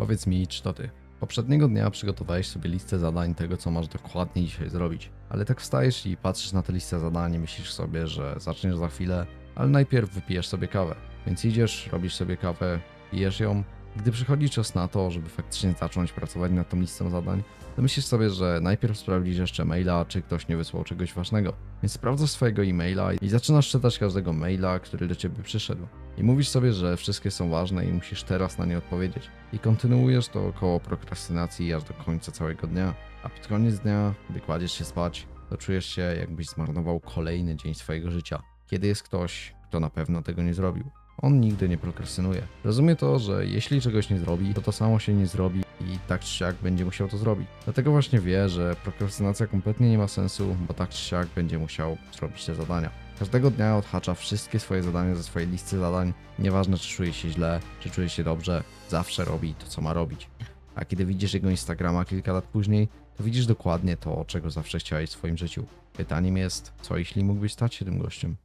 Powiedz mi, czy to ty. Poprzedniego dnia przygotowałeś sobie listę zadań tego, co masz dokładnie dzisiaj zrobić. Ale tak wstajesz i patrzysz na tę listę zadań i myślisz sobie, że zaczniesz za chwilę, ale najpierw wypijesz sobie kawę. Więc idziesz, robisz sobie kawę, pijesz ją. Gdy przychodzi czas na to, żeby faktycznie zacząć pracować nad tą listą zadań, to myślisz sobie, że najpierw sprawdzisz jeszcze maila, czy ktoś nie wysłał czegoś ważnego. Więc sprawdzasz swojego e-maila i zaczynasz czytać każdego maila, który do ciebie przyszedł. I mówisz sobie, że wszystkie są ważne i musisz teraz na nie odpowiedzieć. I kontynuujesz to koło prokrastynacji aż do końca całego dnia. A pod koniec dnia, gdy kładziesz się spać, to czujesz się jakbyś zmarnował kolejny dzień swojego życia. Kiedy jest ktoś, kto na pewno tego nie zrobił. On nigdy nie prokrastynuje. Rozumie to, że jeśli czegoś nie zrobi, to to samo się nie zrobi i tak czy siak będzie musiał to zrobić. Dlatego właśnie wie, że prokrastynacja kompletnie nie ma sensu, bo tak czy siak będzie musiał zrobić te zadania. Każdego dnia odhacza wszystkie swoje zadania ze swojej listy zadań. Nieważne, czy czuje się źle, czy czuje się dobrze, zawsze robi to, co ma robić. A kiedy widzisz jego Instagrama kilka lat później, to widzisz dokładnie to, czego zawsze chciałeś w swoim życiu. Pytaniem jest, co jeśli mógłbyś stać się tym gościem?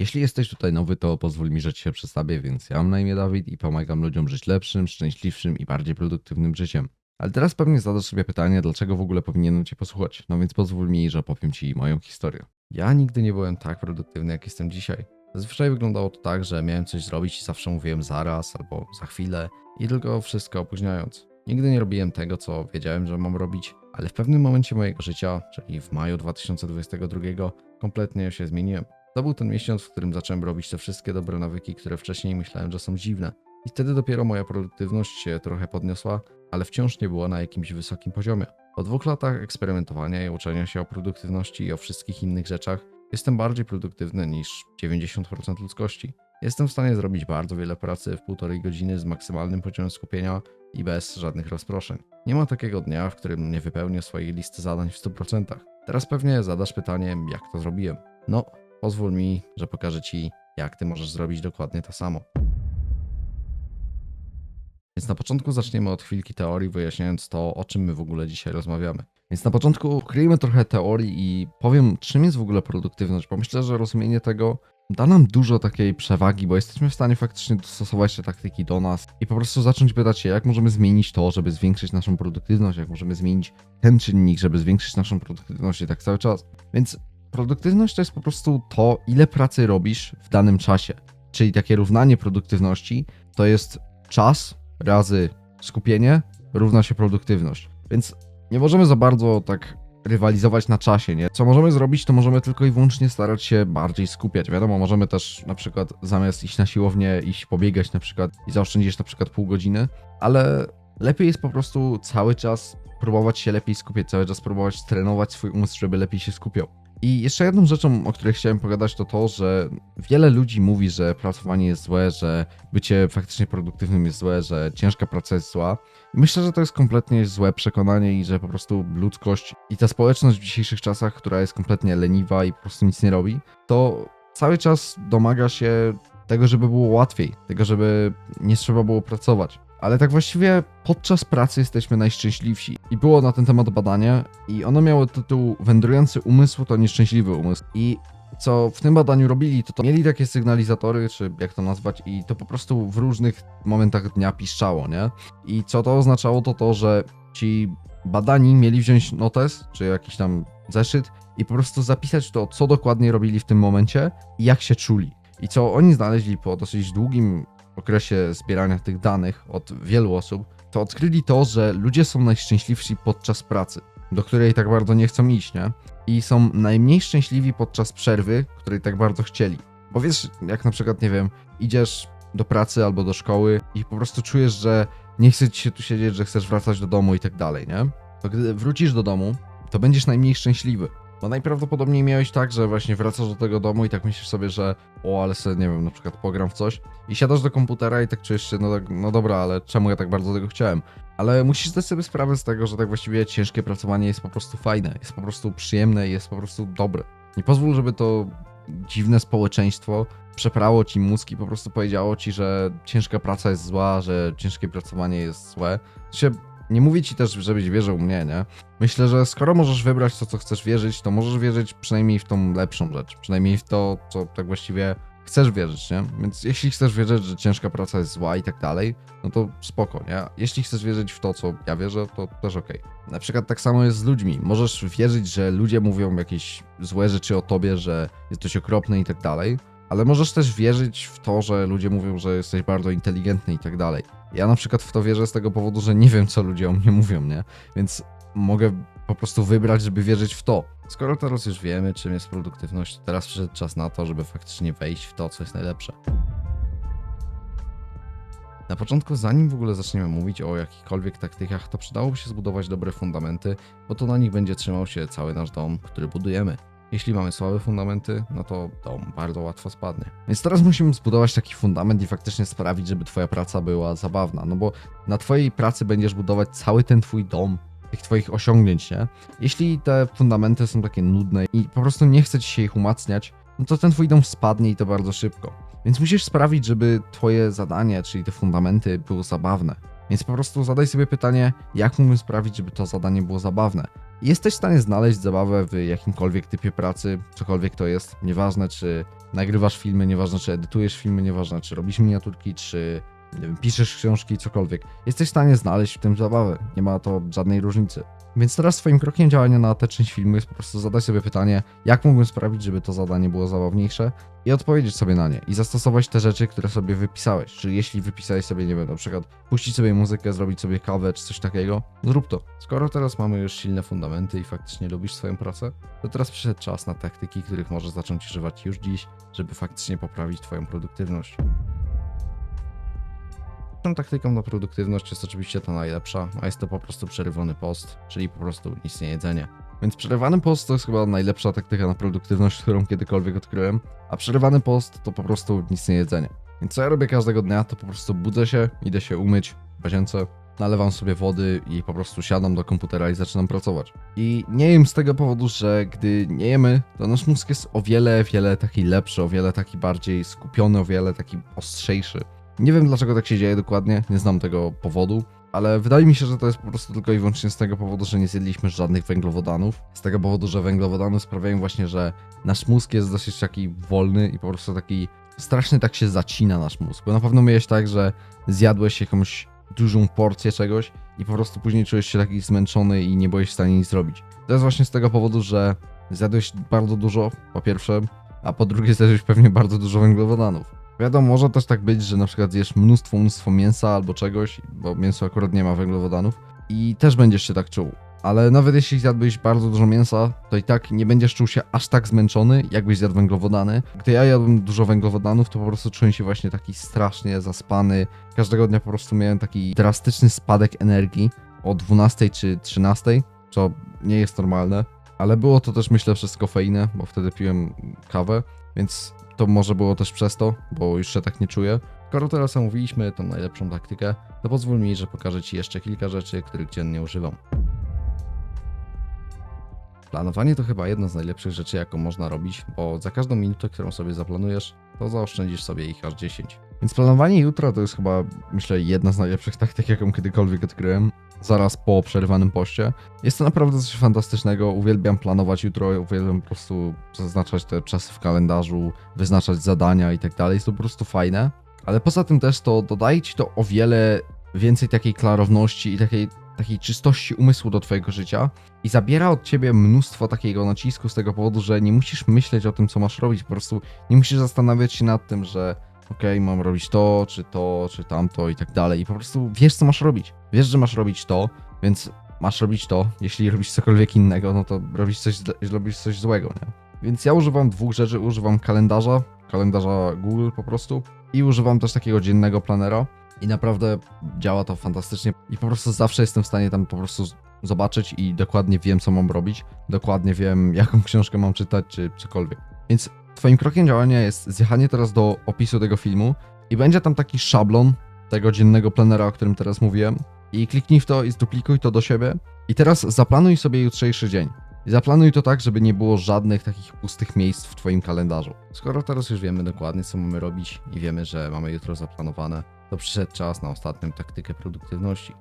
Jeśli jesteś tutaj nowy, to pozwól mi, że ci się przedstawię, więc ja mam na imię Dawid i pomagam ludziom żyć lepszym, szczęśliwszym i bardziej produktywnym życiem. Ale teraz pewnie zadasz sobie pytanie, dlaczego w ogóle powinienem cię posłuchać. No więc pozwól mi, że opowiem ci moją historię. Ja nigdy nie byłem tak produktywny, jak jestem dzisiaj. Zazwyczaj wyglądało to tak, że miałem coś zrobić i zawsze mówiłem zaraz albo za chwilę i tylko wszystko opóźniając. Nigdy nie robiłem tego, co wiedziałem, że mam robić, ale w pewnym momencie mojego życia, czyli w maju 2022, kompletnie się zmieniłem. To był ten miesiąc, w którym zacząłem robić te wszystkie dobre nawyki, które wcześniej myślałem, że są dziwne. I wtedy dopiero moja produktywność się trochę podniosła, ale wciąż nie była na jakimś wysokim poziomie. Po dwóch latach eksperymentowania i uczenia się o produktywności i o wszystkich innych rzeczach, jestem bardziej produktywny niż 90% ludzkości. Jestem w stanie zrobić bardzo wiele pracy w półtorej godziny z maksymalnym poziomem skupienia i bez żadnych rozproszeń. Nie ma takiego dnia, w którym nie wypełnię swojej listy zadań w 100%. Teraz pewnie zadasz pytanie, jak to zrobiłem. No, pozwól mi, że pokażę Ci, jak Ty możesz zrobić dokładnie to samo. Więc na początku zaczniemy od chwilki teorii, wyjaśniając to, o czym my w ogóle dzisiaj rozmawiamy. Więc na początku ukryjmy trochę teorii i powiem, czym jest w ogóle produktywność, bo myślę, że rozumienie tego da nam dużo takiej przewagi, bo jesteśmy w stanie faktycznie dostosować te taktyki do nas i po prostu zacząć pytać się, jak możemy zmienić to, żeby zwiększyć naszą produktywność, jak możemy zmienić ten czynnik, żeby zwiększyć naszą produktywność i tak cały czas. Więc produktywność to jest po prostu to, ile pracy robisz w danym czasie. Czyli takie równanie produktywności to jest czas razy skupienie równa się produktywność. Więc nie możemy za bardzo tak rywalizować na czasie, nie? Co możemy zrobić, to możemy tylko i wyłącznie starać się bardziej skupiać. Wiadomo, możemy też na przykład zamiast iść na siłownię, iść pobiegać na przykład i zaoszczędzić na przykład pół godziny, ale lepiej jest po prostu cały czas próbować się lepiej skupiać, cały czas próbować trenować swój umysł, żeby lepiej się skupiał. I jeszcze jedną rzeczą, o której chciałem pogadać, to to, że wiele ludzi mówi, że pracowanie jest złe, że bycie faktycznie produktywnym jest złe, że ciężka praca jest zła. I myślę, że to jest kompletnie złe przekonanie i że po prostu ludzkość i ta społeczność w dzisiejszych czasach, która jest kompletnie leniwa i po prostu nic nie robi, to cały czas domaga się tego, żeby było łatwiej, tego, żeby nie trzeba było pracować. Ale tak właściwie podczas pracy jesteśmy najszczęśliwsi. I było na ten temat badanie, i ono miało tytuł Wędrujący umysł to nieszczęśliwy umysł. I co w tym badaniu robili, to, to mieli takie sygnalizatory, czy jak to nazwać, i to po prostu w różnych momentach dnia piszczało, nie? I co to oznaczało, to to, że ci badani mieli wziąć notes, czy jakiś tam zeszyt i po prostu zapisać to, co dokładnie robili w tym momencie i jak się czuli. I co oni znaleźli po dosyć długim okresie zbierania tych danych od wielu osób, to odkryli to, że ludzie są najszczęśliwsi podczas pracy, do której tak bardzo nie chcą iść, nie? I są najmniej szczęśliwi podczas przerwy, której tak bardzo chcieli. Bo wiesz, jak na przykład, nie wiem, idziesz do pracy albo do szkoły i po prostu czujesz, że nie chce ci się tu siedzieć, że chcesz wracać do domu i tak dalej, nie? To gdy wrócisz do domu, to będziesz najmniej szczęśliwy. Bo najprawdopodobniej miałeś tak, że właśnie wracasz do tego domu i tak myślisz sobie, że o, ale sobie, nie wiem, na przykład pogram w coś i siadasz do komputera i tak czujesz się, no, tak, no dobra, ale czemu ja tak bardzo tego chciałem? Ale musisz zdać sobie sprawę z tego, że tak właściwie ciężkie pracowanie jest po prostu fajne, jest po prostu przyjemne jest po prostu dobre. Nie pozwól, żeby to dziwne społeczeństwo przeprało ci mózg i po prostu powiedziało ci, że ciężka praca jest zła, że ciężkie pracowanie jest złe. Się nie mówię ci też, żebyś wierzył mnie, nie? Myślę, że skoro możesz wybrać to, co chcesz wierzyć, to możesz wierzyć przynajmniej w tą lepszą rzecz. Przynajmniej w to, co tak właściwie chcesz wierzyć, nie? Więc jeśli chcesz wierzyć, że ciężka praca jest zła i tak dalej, no to spoko, nie? Jeśli chcesz wierzyć w to, co ja wierzę, to też okej. Na przykład tak samo jest z ludźmi. Możesz wierzyć, że ludzie mówią jakieś złe rzeczy o tobie, że jesteś okropny i tak dalej, ale możesz też wierzyć w to, że ludzie mówią, że jesteś bardzo inteligentny i tak dalej. Ja na przykład w to wierzę z tego powodu, że nie wiem, co ludzie o mnie mówią, nie? Więc mogę po prostu wybrać, żeby wierzyć w to. Skoro teraz już wiemy, czym jest produktywność, to teraz przyszedł czas na to, żeby faktycznie wejść w to, co jest najlepsze. Na początku, zanim w ogóle zaczniemy mówić o jakichkolwiek taktykach, to przydałoby się zbudować dobre fundamenty, bo to na nich będzie trzymał się cały nasz dom, który budujemy. Jeśli mamy słabe fundamenty, no to dom bardzo łatwo spadnie. Więc teraz musimy zbudować taki fundament i faktycznie sprawić, żeby twoja praca była zabawna. No bo na twojej pracy będziesz budować cały ten twój dom, tych twoich osiągnięć, nie? Jeśli te fundamenty są takie nudne i po prostu nie chce ci się ich umacniać, no to ten twój dom spadnie i to bardzo szybko. Więc musisz sprawić, żeby twoje zadanie, czyli te fundamenty, było zabawne. Więc po prostu zadaj sobie pytanie, jak mógłbym sprawić, żeby to zadanie było zabawne. Jesteś w stanie znaleźć zabawę w jakimkolwiek typie pracy, cokolwiek to jest. Nieważne, czy nagrywasz filmy, nieważne, czy edytujesz filmy, nieważne, czy robisz miniaturki, czy nie wiem, piszesz książki, cokolwiek. Jesteś w stanie znaleźć w tym zabawę. Nie ma to żadnej różnicy. Więc teraz twoim krokiem działania na tę część filmu jest po prostu zadać sobie pytanie, jak mógłbym sprawić, żeby to zadanie było zabawniejsze i odpowiedzieć sobie na nie i zastosować te rzeczy, które sobie wypisałeś. Czyli jeśli wypisałeś sobie, nie wiem, na przykład puścić sobie muzykę, zrobić sobie kawę czy coś takiego, zrób to. Skoro teraz mamy już silne fundamenty i faktycznie lubisz swoją pracę, to teraz przyszedł czas na taktyki, których możesz zacząć używać już dziś, żeby faktycznie poprawić Twoją produktywność. Pierwszą taktyką na produktywność jest oczywiście ta najlepsza, a jest to po prostu przerywany post, czyli po prostu nic nie jedzenie. Więc przerywany post to jest chyba najlepsza taktyka na produktywność, którą kiedykolwiek odkryłem. A przerywany post to po prostu nic nie jedzenie. Więc co ja robię każdego dnia, to po prostu budzę się, idę się umyć w łazience, nalewam sobie wody i po prostu siadam do komputera i zaczynam pracować. I nie jem z tego powodu, że gdy nie jemy, to nasz mózg jest o wiele, wiele taki lepszy, o wiele taki bardziej skupiony, o wiele taki ostrzejszy. Nie wiem dlaczego tak się dzieje dokładnie, nie znam tego powodu, ale wydaje mi się, że to jest po prostu tylko i wyłącznie z tego powodu, że nie zjedliśmy żadnych węglowodanów. Z tego powodu, że węglowodany sprawiają właśnie, że nasz mózg jest dosyć taki wolny i po prostu taki strasznie tak się zacina nasz mózg. Bo na pewno miałeś tak, że zjadłeś jakąś dużą porcję czegoś i po prostu później czujesz się taki zmęczony i nie byłeś w stanie nic zrobić. To jest właśnie z tego powodu, że zjadłeś bardzo dużo, po pierwsze, a po drugie zjadłeś pewnie bardzo dużo węglowodanów. Wiadomo, może też tak być, że na przykład zjesz mnóstwo, mnóstwo mięsa albo czegoś, bo mięso akurat nie ma węglowodanów i też będziesz się tak czuł. Ale nawet jeśli zjadłbyś bardzo dużo mięsa, to i tak nie będziesz czuł się aż tak zmęczony, jakbyś zjadł węglowodany. Gdy ja jadłem dużo węglowodanów, to po prostu czułem się właśnie taki strasznie zaspany. Każdego dnia po prostu miałem taki drastyczny spadek energii o 12 czy 13, co nie jest normalne. Ale było to też myślę przez kofeinę, bo wtedy piłem kawę, więc to może było też przez to, bo już się tak nie czuję. Skoro teraz omówiliśmy tą najlepszą taktykę, to pozwól mi, że pokażę Ci jeszcze kilka rzeczy, których dziennie używam. Planowanie to chyba jedna z najlepszych rzeczy, jaką można robić, bo za każdą minutę, którą sobie zaplanujesz, to zaoszczędzisz sobie ich aż 10. Więc planowanie jutra to jest chyba, myślę, jedna z najlepszych taktyk, jaką kiedykolwiek odkryłem. Zaraz po przerywanym poście. Jest to naprawdę coś fantastycznego. Uwielbiam planować jutro, uwielbiam po prostu zaznaczać te czasy w kalendarzu, wyznaczać zadania i tak dalej. Jest to po prostu fajne. Ale poza tym też to dodaje ci to o wiele więcej takiej klarowności i takiej, takiej czystości umysłu do twojego życia i zabiera od ciebie mnóstwo takiego nacisku z tego powodu, że nie musisz myśleć o tym, co masz robić. Po prostu nie musisz zastanawiać się nad tym, że okej, mam robić to, czy to, czy tamto i tak dalej. I po prostu wiesz, co masz robić. Wiesz, że masz robić to, więc masz robić to. Jeśli robisz cokolwiek innego, no to robisz coś, robisz coś złego, nie? Więc ja używam dwóch rzeczy. Używam kalendarza, kalendarza Google po prostu i używam też takiego dziennego planera. I naprawdę działa to fantastycznie. I po prostu zawsze jestem w stanie tam po prostu zobaczyć i dokładnie wiem, co mam robić. Dokładnie wiem, jaką książkę mam czytać, czy cokolwiek. Więc Twoim krokiem działania jest zjechanie teraz do opisu tego filmu i będzie tam taki szablon tego dziennego planera, o którym teraz mówiłem. I kliknij w to i zduplikuj to do siebie. I teraz zaplanuj sobie jutrzejszy dzień. I zaplanuj to tak, żeby nie było żadnych takich pustych miejsc w Twoim kalendarzu. Skoro teraz już wiemy dokładnie, co mamy robić i wiemy, że mamy jutro zaplanowane, to przyszedł czas na ostatnią taktykę produktywności.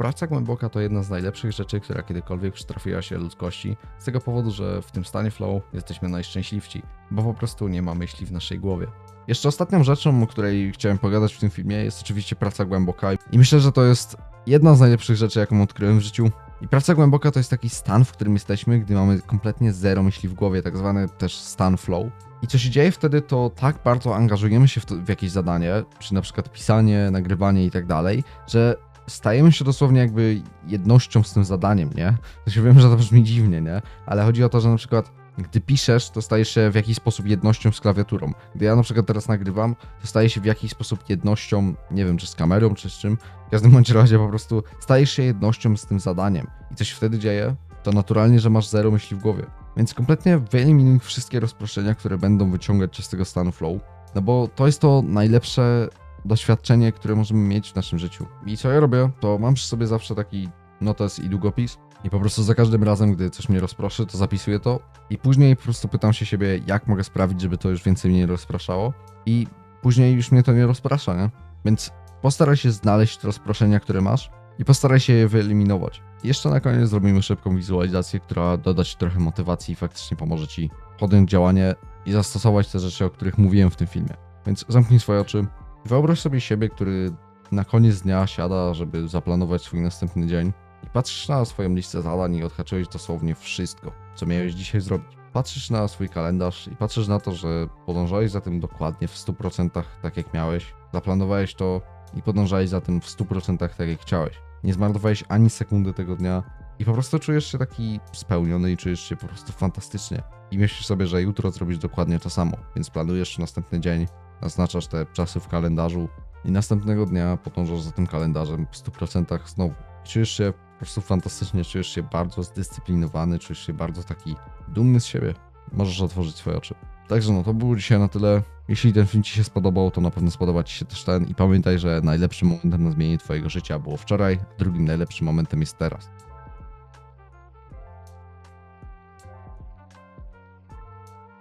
Praca głęboka to jedna z najlepszych rzeczy, która kiedykolwiek przytrafiła się ludzkości, z tego powodu, że w tym stanie flow jesteśmy najszczęśliwsi, bo po prostu nie ma myśli w naszej głowie. Jeszcze ostatnią rzeczą, o której chciałem pogadać w tym filmie, jest oczywiście praca głęboka. I myślę, że to jest jedna z najlepszych rzeczy, jaką odkryłem w życiu. I praca głęboka to jest taki stan, w którym jesteśmy, gdy mamy kompletnie zero myśli w głowie, tak zwany też stan flow. I co się dzieje wtedy, to tak bardzo angażujemy się w, to, w jakieś zadanie, czy na przykład pisanie, nagrywanie i tak dalej, że stajemy się dosłownie jakby jednością z tym zadaniem, nie? To się wiem, że to brzmi dziwnie, nie? Ale chodzi o to, że na przykład gdy piszesz, to stajesz się w jakiś sposób jednością z klawiaturą. Gdy ja na przykład teraz nagrywam, to staję się w jakiś sposób jednością, nie wiem, czy z kamerą, czy z czym. W każdym bądź razie po prostu stajesz się jednością z tym zadaniem. I co się wtedy dzieje? To naturalnie, że masz zero myśli w głowie. Więc kompletnie wyeliminuj wszystkie rozproszenia, które będą wyciągać cię z tego stanu flow. No bo to jest to najlepsze doświadczenie, które możemy mieć w naszym życiu. I co ja robię, to mam przy sobie zawsze taki notes i długopis. I po prostu za każdym razem, gdy coś mnie rozproszy, to zapisuję to. I później po prostu pytam się siebie, jak mogę sprawić, żeby to już więcej mnie nie rozpraszało. I później już mnie to nie rozprasza, nie? Więc postaraj się znaleźć te rozproszenia, które masz i postaraj się je wyeliminować. Jeszcze na koniec zrobimy szybką wizualizację, która doda ci trochę motywacji i faktycznie pomoże ci podjąć działanie i zastosować te rzeczy, o których mówiłem w tym filmie. Więc zamknij swoje oczy. Wyobraź sobie siebie, który na koniec dnia siada, żeby zaplanować swój następny dzień. I patrzysz na swoją listę zadań i odhaczyłeś dosłownie wszystko, co miałeś dzisiaj zrobić. Patrzysz na swój kalendarz i patrzysz na to, że podążałeś za tym dokładnie w 100% tak jak miałeś. Zaplanowałeś to i podążałeś za tym w 100% tak jak chciałeś. Nie zmarnowałeś ani sekundy tego dnia i po prostu czujesz się taki spełniony i czujesz się po prostu fantastycznie. I myślisz sobie, że jutro zrobisz dokładnie to samo, więc planujesz następny dzień, naznaczasz te czasy w kalendarzu i następnego dnia podążasz za tym kalendarzem w 100% znowu. Czujesz się po prostu fantastycznie, czujesz się bardzo zdyscyplinowany, czujesz się bardzo taki dumny z siebie. Możesz otworzyć swoje oczy. Także no, to było dzisiaj na tyle. Jeśli ten film Ci się spodobał, to na pewno spodoba Ci się też ten i pamiętaj, że najlepszym momentem na zmianie Twojego życia było wczoraj, drugim najlepszym momentem jest teraz.